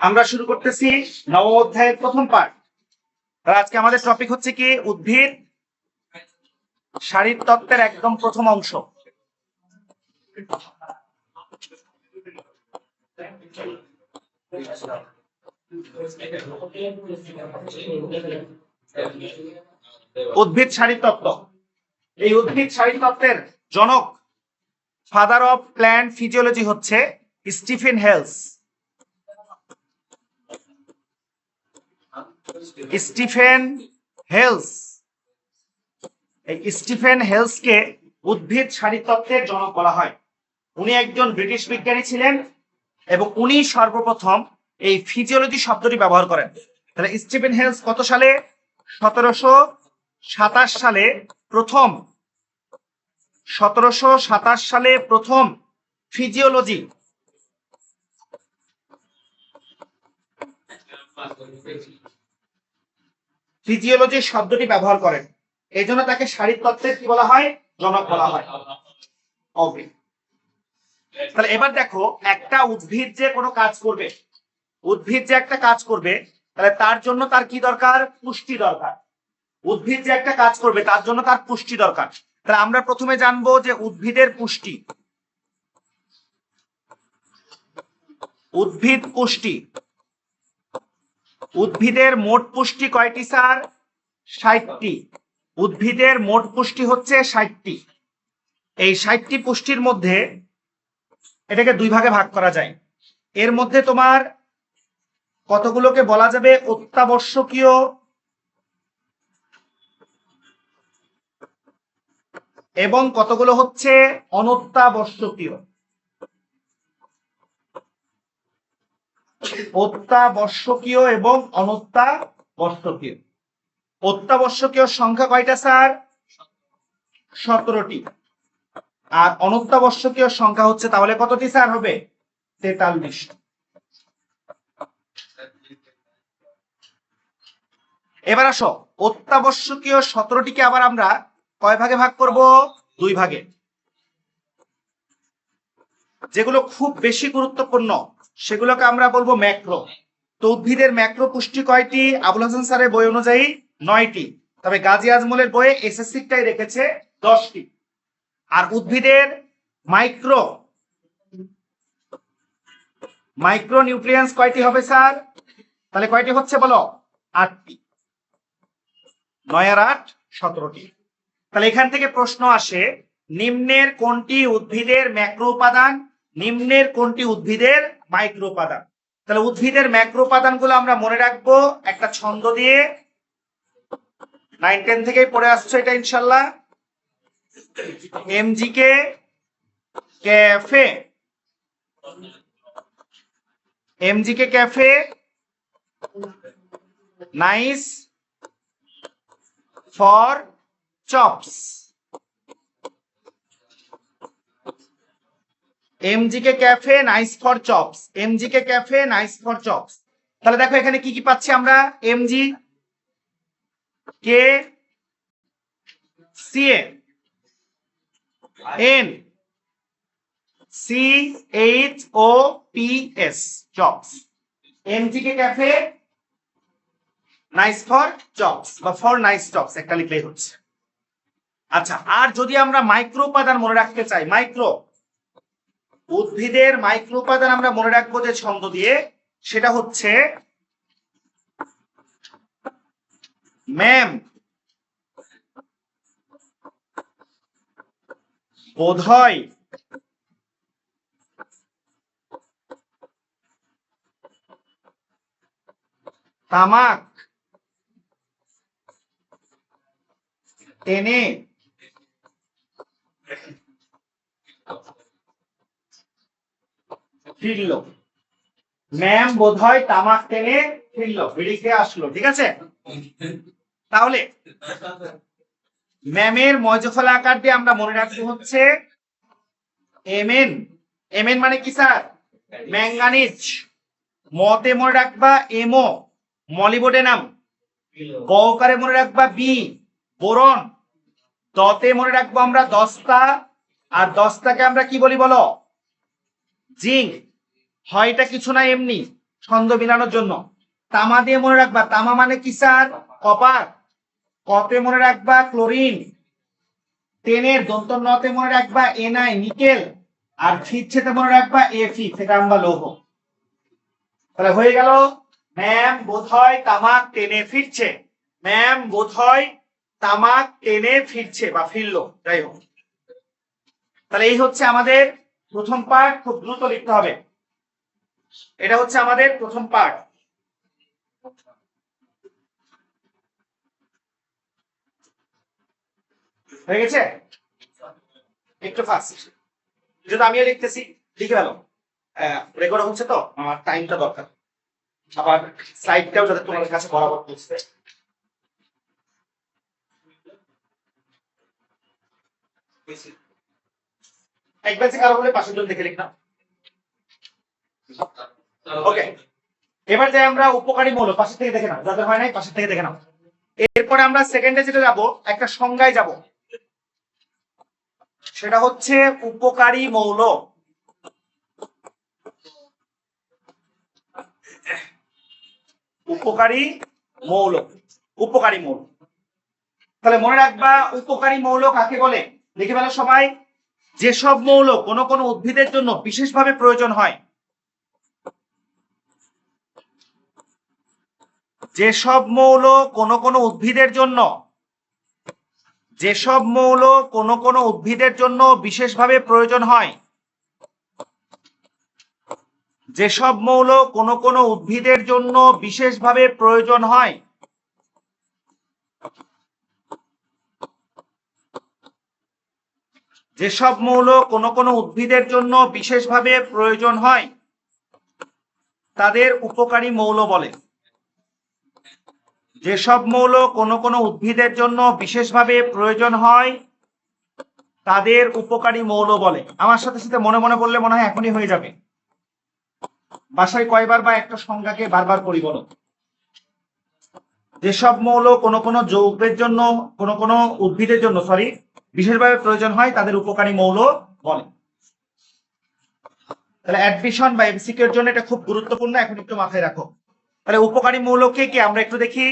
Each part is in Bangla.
আমরা শুরু করতেছি নবম অধ্যায়ের প্রথম পাঠ। আর আজকে আমাদের টপিক হচ্ছে কি, উদ্ভিদ শারীর তত্ত্বের একদম প্রথম অংশ। উদ্ভিদ শারীর তত্ত্ব। এই উদ্ভিদ শারীর তত্ত্বের জনক ফাদার অফ প্ল্যান্ট ফিজিওলজি হচ্ছে স্টিফেন হেলস। Stephen Hales. এই স্টিফেন হেলসকে উদ্ভিদ শারীরতত্ত্বের জনক বলা হয়। উনি একজন ব্রিটিশ বিজ্ঞানী ছিলেন এবং উনি সর্বপ্রথম এই ফিজিওলজি শব্দটি ব্যবহার করেন। তাহলে স্টিফেন হেলস কত সালে? সতেরোশো সাতাশ সালে প্রথম। সতেরোশো সাতাশ সালে প্রথম ফিজিওলজি ফিজিওলজি শব্দটি ব্যবহার করেন। এই জন্য তাকে শারীরতত্ত্বের কি বলা হয়? জনক বলা হয়। তাহলে এবার দেখো, একটা উদ্ভিদ যে কোনো কাজ করবে, উদ্ভিদ যে একটা কাজ করবে, তাহলে তার জন্য তার কি দরকার? পুষ্টি দরকার। উদ্ভিদ যে একটা কাজ করবে, তার জন্য তার পুষ্টি দরকার। তাহলে আমরা প্রথমে জানব যে উদ্ভিদের পুষ্টি। উদ্ভিদ পুষ্টি। উদ্ভিদের মোট পুষ্টি কয়টি, স্যার? ষাটটি। উদ্ভিদের মোট পুষ্টি হচ্ছে ষাটটি। এই ষাটটি পুষ্টির মধ্যে এটাকে দুই ভাগে ভাগ করা যায়। এর মধ্যে তোমার কতগুলোকে বলা যাবে? অত্যাবশ্যকীয় এবং কতগুলো হচ্ছে অনত্যাবশ্যকীয়। অত্যাবশ্যকীয় এবং অনত্যাবশ্যকীয়। অত্যাবশ্যকীয় সংখ্যা কয়টা, স্যার? সতেরোটি। আর অনত্যাবশ্যকীয় সংখ্যা হচ্ছে, তাহলে কতটি, স্যার, হবে? তেতাল্লিশ। এবার আসো। অত্যাবশ্যকীয় সতেরোটিকে আবার আমরা কয় ভাগে ভাগ করব? দুই ভাগে। যেগুলো খুব বেশি গুরুত্বপূর্ণ। সেগুলোকে আমরা বলব ম্যাক্রো। তো উদ্ভিদের ম্যাক্রো পুষ্টি কয়টি? আবুল হাসান স্যারের বই অনুযায়ী নয়টি। তবে গাজী আজমলের বইয়ে এসএসসিটাই রেখেছে দশটি। আর উদ্ভিদের মাইক্রো মাইক্রো নিউট্রিয়েন্টস কয়টি হবে স্যার? তাহলে কয়টি হচ্ছে বলো? আটটি। নয় আর আট, সতেরোটি। তাহলে এখান থেকে প্রশ্ন আসে, নিম্নের কোনটি উদ্ভিদের ম্যাক্রো উপাদান নিম্নের কোনটি উদ্ভিদের মাইক্রো উপাদান তাহলে উদ্ভিদের ম্যাক্রো উপাদানগুলো আমরা মনে রাখব, একটা ছন্দ দিয়ে নাইন টেন থেকেই পড়ে আসছো এটা ইনশাল্লাহ MG K cafe MG K cafe nice for chops MGK cafe nice for chops MGK cafe nice for chops তাহলে দেখো এখানে কি কি পাচ্ছি আমরা? MG K CA N C H O P S chops MGK cafe nice for chops বা ফর নাইস চপস একটা লিখলেই হচ্ছে। আচ্ছা আর যদি আমরা মাইক্রো উপাদান মনে রাখতে চাই মাইক্রো উদ্ভিদের মাইক্রো উপাদান আমরা মনে রাখব যে ছন্দ দিয়ে, সেটা হচ্ছে ম্যাম। বোধ হয় তামাক, টেনে ফিরল। ম্যাম বোধ হয় তামাক টেনে ফিরল, বিড়ি খেয়ে আসলো, ঠিক আছে? তাহলে ম্যামের মজফলা আকার দিয়ে আমরা মনে রাখতে হচ্ছে এমএন এমএন মানে কি, স্যার? ম্যাঙ্গানিজ। মতে মনে রাখবা এমো মলিবোডেনাম। গহকারে মনে রাখবা বি বোরন। দতে মনে রাখব আমরা দস্তা, আর দস্তাকে আমরা কি বলি বলো? জিঙ্ক। হয়টা কিছু না এমনি, ছন্দ মিলানোর জন্য। তামা দিয়ে মনে রাখবা, তামা মানে কি স্যার? কপার। কতে মনে রাখবা, ক্লোরিন। টেনের দন্ত নতে মনে রাখবা, এনআই, নিকেল। আর ফিরছেতে মনে রাখবা, এফি, সেটা আমরা লৌহ। তাহলে হয়ে গেল। ম্যাম, বোধ হয় তামাক টেনে ফিরছে। ম্যাম, বোধ হয় তামাক টেনে ফিরছে বা ফিরলো, যাই হোক। তাহলে এই হচ্ছে আমাদের প্রথম পার্ট খুব দ্রুত লিখতে হবে। এটা হচ্ছে আমাদের প্রথম পার্ট হয়ে গেছে? একটু ফাস্ট যদি আমিও লিখতেছি, লিখে গেল রেকর্ড হচ্ছে তো, আমার টাইমটা দরকার। আবার স্লাইডটাও যাতে তোমাদের কাছে বরাবর পৌঁছবে এক ব্যাচে কারও হলে পাশের জন দেখে লিখলাম। ওকে এবার যাই আমরা উপকারী মৌল পাশে থেকে দেখে নাও, যাদের হয় নাই পাশে থেকে দেখে নাও। এরপরে আমরা সেকেন্ডে যেটা যাব, একটা সংজ্ঞায় যাব। সেটা হচ্ছে উপকারী মৌল। উপকারী মৌল উপকারী মৌল। তাহলে মনে রাখবা, উপকারী মৌল কাকে বলে? লিখে ফেলো সবাই। যেসব মৌল কোনো কোনো উদ্ভিদের জন্য বিশেষভাবে প্রয়োজন হয় যেসব মৌল কোনো কোনো উদ্ভিদের জন্য, যেসব মৌল কোনো কোনো উদ্ভিদের জন্য বিশেষভাবে প্রয়োজন হয়, যেসব মৌল কোনো কোনো উদ্ভিদের জন্য বিশেষভাবে প্রয়োজন হয়, যেসব মৌল কোনো কোনো উদ্ভিদের জন্য বিশেষভাবে প্রয়োজন হয়, তাদের উপকারী মৌল বলে। যেসব মৌল কোনো কোনো উদ্ভিদের জন্য বিশেষভাবে প্রয়োজন হয়, তাদের উপকারী মৌল বলে। আমার সাথে সাথে মনে মনে বললে মনে হয় এখনই হয়ে যাবে। বাসায় কয়বার বা একটা সংজ্ঞাকে বারবার করি বলো। যেসব মৌল কোনো কোনো যৌগের জন্য, কোনো কোনো উদ্ভিদের জন্য সরি বিশেষভাবে প্রয়োজন হয়, তাদের উপকারী মৌল বলে। তাহলে অ্যাডমিশন বা এমসিকিউ এর জন্য এটা খুব গুরুত্বপূর্ণ, এখন একটু মাথায় রাখো। তাহলে উপকারী মৌল কে কি? আমরা একটু দেখি।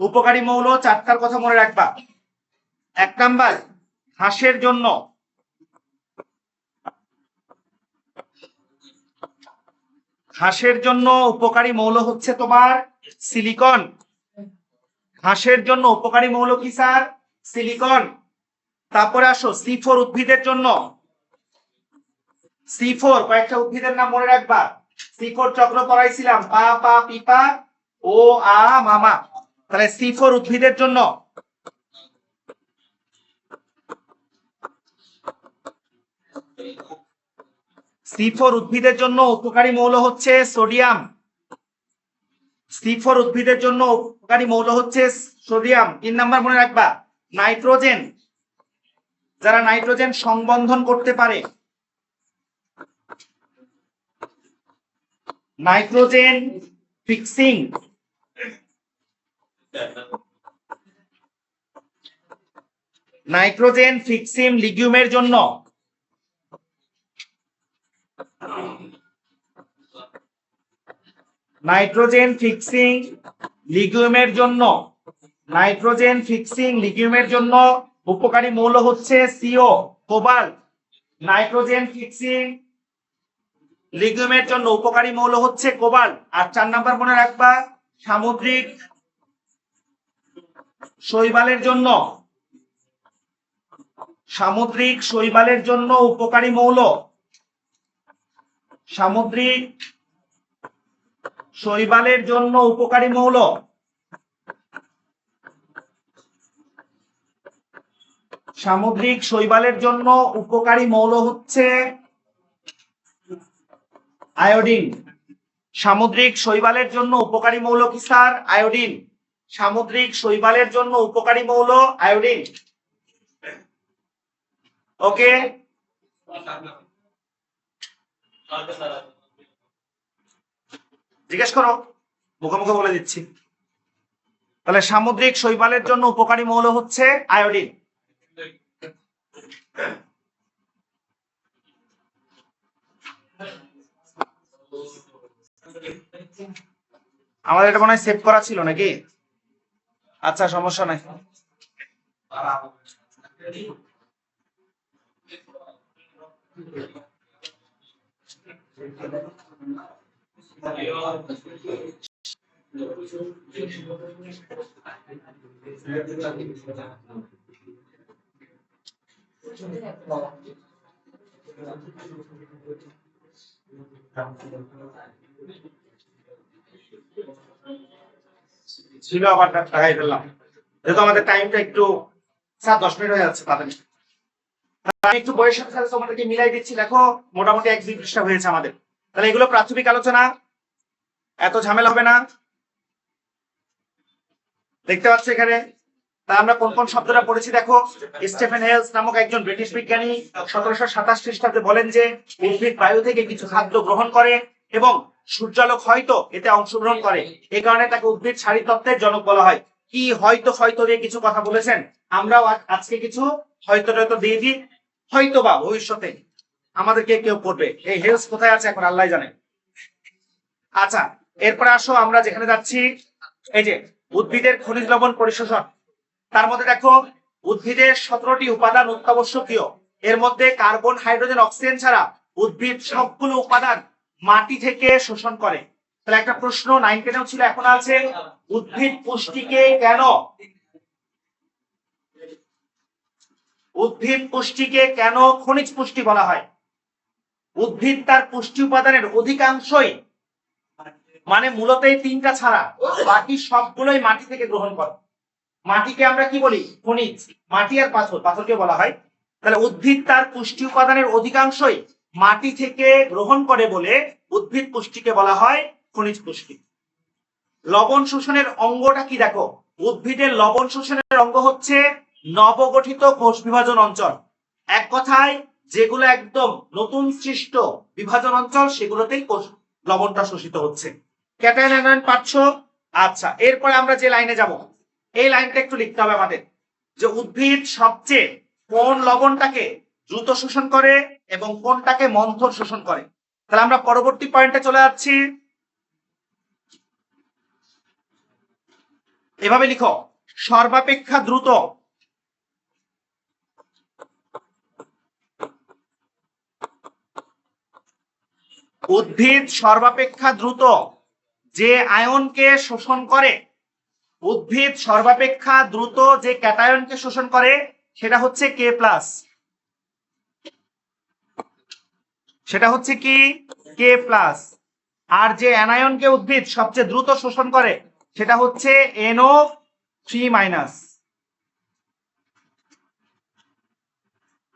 উপকারী মৌল চারটার কথা মনে রাখবা। এক নাম্বার ঘাসের জন্য। ঘাসের জন্য উপকারী মৌল হচ্ছে তোমার সিলিকন ঘাসের জন্য উপকারী মৌল কি, স্যার? সিলিকন তারপরে আসো সি ফোর উদ্ভিদের জন্য। সি ফোর কয়েকটা উদ্ভিদের নাম মনে রাখবা। সি ফোর চক্র পড়াইছিলাম, পা পা, পিপা, ও, আ, মামা। তাহলে সি ফোর উদ্ভিদের জন্য। সি ফোর উদ্ভিদের জন্য উপকারী মৌল হচ্ছে সোডিয়াম। সি ফোর উদ্ভিদের জন্য উপকারী মৌল হচ্ছে সোডিয়াম। তিন নাম্বার মনে রাখবা, নাইট্রোজেন। যারা নাইট্রোজেন সংবন্ধন করতে পারে, নাইট্রোজেন ফিক্সিং নাইট্রোজেন ফিক্সিং লিগিউমের জন্য। নাইট্রোজেন, ফিক্সিং লিগিউমের জন্য। নাইট্রোজেন, ফিক্সিং লিগিউমের জন্য উপকারী মৌল হচ্ছে সিও কোবাল নাইট্রোজেন, ফিক্সিং লিগিউমের জন্য উপকারী মৌল হচ্ছে কোবাল আর চার নাম্বার মনে রাখবা, সামুদ্রিক শৈবালের জন্য, সামুদ্রিক শৈবালের জন্য উপকারী মৌল। সামুদ্রিক শৈবালের জন্য উপকারী মৌল। সামুদ্রিক শৈবালের জন্য উপকারী মৌল হচ্ছে আয়োডিন। সামুদ্রিক শৈবালের জন্য উপকারী মৌল কি স্যার? আয়োডিন। সামুদ্রিক শৈবালের জন্য উপকারী মৌল আয়োডিন। ওকে? জিজ্ঞেস করো, মুখে মুখে বলে দিচ্ছি। তাহলে সামুদ্রিক শৈবালের জন্য উপকারী মৌল হচ্ছে আয়োডিন। আমাদের এটা মনে হয় সেভ করা ছিল নাকি? আচ্ছা সমস্যা নাই। ছিল আবার টাকাই ফেললাম। যেহেতু আমাদের টাইমটা একটু সাত, দশ মিনিট হয়ে যাচ্ছে একটু বয়সের সাথে তোমাদেরকে মিলাই দিচ্ছি। দেখো, মোটামুটি এক, দুই হয়েছে আমাদের। তাহলে এগুলো প্রাথমিক আলোচনা। এত ঝামেলা হবে না। দেখতে পাচ্ছ এখানে, তা আমরা কোন কোন শব্দটা পড়েছি? দেখো, স্টেফেন হেলস নামক একজন ব্রিটিশ বিজ্ঞানী সতেরোশো সাতাশ খ্রিস্টাব্দে বলেন যে, উদ্ভিদ বায়ু থেকে কিছু খাদ্য গ্রহণ করে এবং সূর্যালোক হয়তো এতে অংশগ্রহণ করে। এই কারণে তাকে উদ্ভিদ সারি তত্ত্বের জনক বলা হয়। কি হয়তো হয়তো দিয়ে কিছু কথা বলেছেন? আমরাও আজকে কিছু হয়তো হয়তো দিয়ে দিই। হয়তো বা ভবিষ্যতে আমাদেরকে কেউ পড়বে এই হেলস কোথায় আছে এখন আল্লাহ জানে। আচ্ছা এরপরে আসো আমরা যেখানে যাচ্ছি। এই যে উদ্ভিদের খনিজ লবণ পরিশোষণ। তার মধ্যে দেখো উদ্ভিদের সতেরোটি উপাদান অত্যাবশ্যকীয়। এর মধ্যে কার্বন হাইড্রোজেন অক্সিজেন ছাড়া উদ্ভিদ সবগুলো উপাদান মাটি থেকে শোষণ করে। তাহলে একটা প্রশ্ন, নাইন টেনেও ছিল, এখন আছে। উদ্ভিদ পুষ্টিকে কেন? উদ্ভিদ পুষ্টিকে কেন খনিজ পুষ্টি বলা হয়? উদ্ভিদ তার পুষ্টি উপাদানের অধিকাংশই মানে মূলত এই তিনটা ছাড়া, বাকি সবগুলোই মাটি থেকে গ্রহণ করে। মাটিকে আমরা কি বলি? খনিজ। মাটি আর পাথর পাথরকে বলা হয়। তাহলে উদ্ভিদ তার পুষ্টি উপাদানের অধিকাংশই মাটি থেকে গ্রহণ করে বলে উদ্ভিদ পুষ্টিকে বলা হয় খনিজ পুষ্টি। লবণ শোষণের অঙ্গটা কি দেখো? উদ্ভিদের লবণ শোষণের অঙ্গ হচ্ছে নবগঠিত কোষ বিভাজন অঞ্চল। এক কথায়, যেগুলো একদম নতুন সৃষ্ট বিভাজন অঞ্চল, সেগুলোতেই কোষ লবণটা শোষিত হচ্ছে। ক্যাটায়ন অ্যানায়ন পাচ্ছ? আচ্ছা এরপরে আমরা যে লাইনে যাব, এই লাইনটা একটু লিখতে হবে আমাদের। যে উদ্ভিদ সবচেয়ে কোন লবণটাকে দ্রুত শোষণ করে এবং কোনটাকে মন্থর শোষণ করে। তাহলে আমরা পরবর্তী পয়েন্টে চলে যাচ্ছি। এভাবে লিখো, সর্বাপেক্ষা দ্রুত। উদ্ভিদ সর্বাপেক্ষা দ্রুত, যে আয়নকে শোষণ করে। উদ্ভিদ সর্বাপেক্ষা দ্রুত যে ক্যাটায়নকে শোষণ করে, সেটা হচ্ছে কে প্লাস সেটা হচ্ছে কি? কে প্লাস আর যে অ্যানায়নকে উদ্ভিদ সবচেয়ে দ্রুত শোষণ করে, সেটা হচ্ছে এনও থ্রি মাইনাস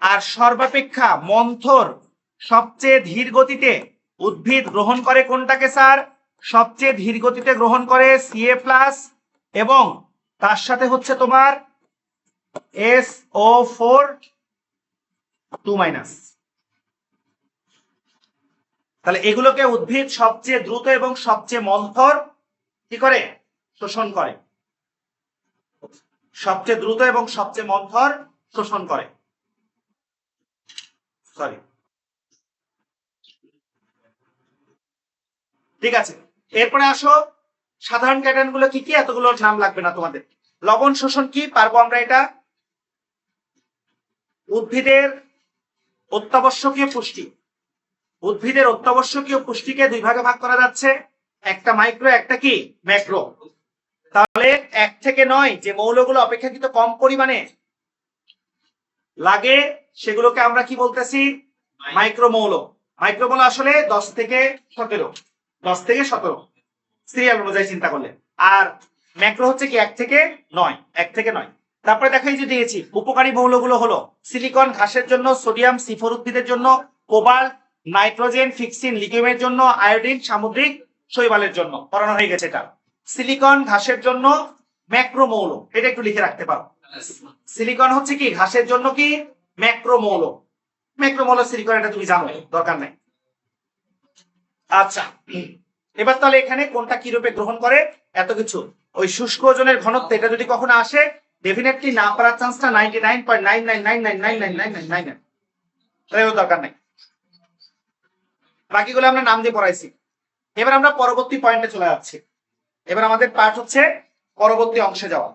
আর সর্বাপেক্ষা মন্থর সবচেয়ে ধীর গতিতে উদ্ভিদ গ্রহণ করে কোনটাকে, স্যার? সবচেয়ে ধীর গতিতে গ্রহণ করে সিএ প্লাস এবং তার সাথে হচ্ছে তোমার S O four two minus তাহলে এগুলোকে উদ্ভিদ সবচেয়ে দ্রুত এবং সবচেয়ে মন্থর কি করে? শোষণ করে। সবচেয়ে দ্রুত এবং সবচেয়ে মন্থর শোষণ করে। সরি ঠিক আছে। এরপরে আসো। সাধারণ ক্যাটায়নগুলো কি কি? এতগুলোর নাম লাগবে না তোমাদের। লবণ শোষণ কি? পারব আমরা এটা। উদ্ভিদের অত্যাবশ্যকীয় পুষ্টি। উদ্ভিদের অত্যাবশ্যকীয় পুষ্টিকে দুই ভাগে ভাগ করা যাচ্ছে। একটা মাইক্রো একটা কি? ম্যাক্রো তাহলে এক থেকে নয় যে মৌলগুলো অপেক্ষাকৃত কম পরিমাণে লাগে, সেগুলোকে আমরা কি বলতেছি? মাইক্রো মৌল মাইক্রো মৌল আসলে দশ থেকে সতেরো। দশ থেকে সতেরো। সিরিয়াল অনুযায়ী চিন্তা করলে। আর ম্যাক্রো হচ্ছে কি এক থেকে নয়। এক থেকে নয়। তারপরে দেখাই যে দিয়েছি, উপকারী মৌলগুলো হলো সিলিকন ঘাসের জন্য সোডিয়াম সিফোর উদ্ভিদের জন্য কোবাল্ট নাইট্রোজেন ফিক্সিন লিথিয়ামের জন্য আয়োডিন সামুদ্রিক শৈবালের জন্য পড়ানো হয়ে গেছে এটা সিলিকন ঘাসের জন্য ম্যাক্রো মৌল এটা একটু লিখে রাখতে পারো সিলিকন হচ্ছে কি ঘাসের জন্য কি ম্যাক্রো মৌল ম্যাক্রো মৌল সিলিকন এটা তুমি জানো দরকার নাই আচ্ছা এবার তাহলে এখানে কোনটা কি রূপে গ্রহণ করে এত কিছু ওই শুষ্ক ওজনের ঘনত্ব এটা যদি কখনো আসে ডেফিনেটলি না পারার চান্সটা ninety nine point nine nine nine nine nine nine nine nine nine দরকার নাই বাকিগুলো আমরা নাম দিয়ে পড়াইছি। এবার আমরা পরবর্তী পয়েন্টে চলে যাচ্ছি। এবার আমাদের পাঠ হচ্ছে পরবর্তী অংশে যাওয়া।